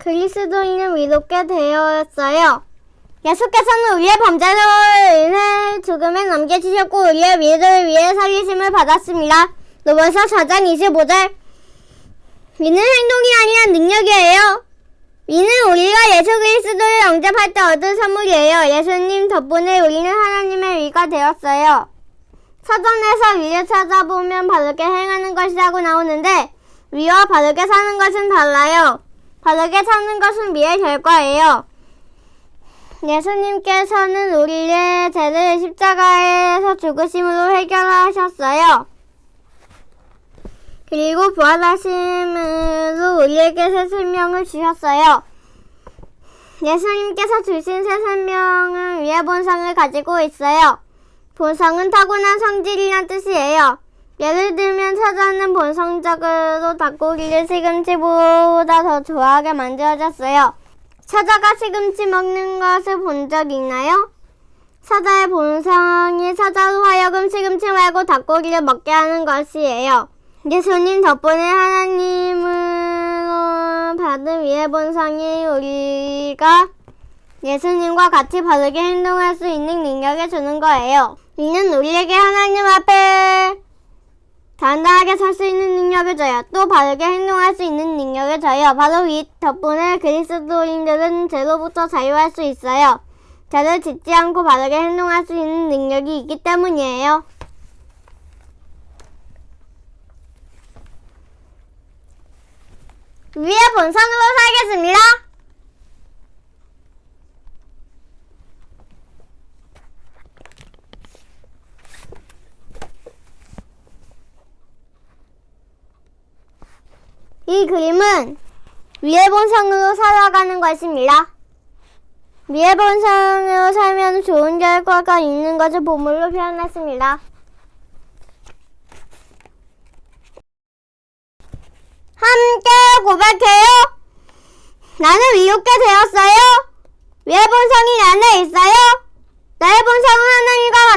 그리스도인은 위롭게 되었어요. 예수께서는 우리의 범죄로 인해 죽음에 넘겨지셨고 우리의 위를 위해 살리심을 받았습니다. 로마서 4장 25절 믿는 행동이 아니라 능력이에요. 이는 우리가 예수 그리스도를 영접할 때 얻은 선물이에요. 예수님 덕분에 우리는 하나님의 위가 되었어요. 사전에서 위를 찾아보면 바르게 행하는 것이라고 나오는데 위와 바르게 사는 것은 달라요. 바르게 사는 것은 위의 결과예요. 예수님께서는 우리의 죄를 십자가에서 죽으심으로 해결하셨어요. 그리고 부활하심으로 우리에게 새 생명을 주셨어요. 예수님께서 주신 새 생명은 위의 본성을 가지고 있어요. 본성은 타고난 성질이란 뜻이에요. 예를 들면 사자는 본성적으로 닭고기를 시금치보다 더 좋아하게 만들어졌어요. 사자가 시금치 먹는 것을 본 적 있나요? 사자의 본성이 사자로 하여금 시금치 말고 닭고기를 먹게 하는 것이에요. 예수님 덕분에 하나님으로 받은 위의 본성이 우리가 예수님과 같이 바르게 행동할 수 있는 능력을 주는 거예요. 이는 우리에게 앞에 단단하게 설 수 있는 능력을 줘요. 또 바르게 행동할 수 있는 능력을 줘요. 바로 이 덕분에 그리스도인들은 죄로부터 자유할 수 있어요. 죄를 짓지 않고 바르게 행동할 수 있는 능력이 있기 때문이에요. 위의 본성으로 살겠습니다. 이 그림은 위에 본상으로 살아가는 것입니다. 위에 본상으로 살면 좋은 결과가 있는 것을 보물로 표현했습니다. 함께 고백해요. 나는 이롭게 되었어요. 위에 본상이 안에 있어요. 나의 본상은 하나님과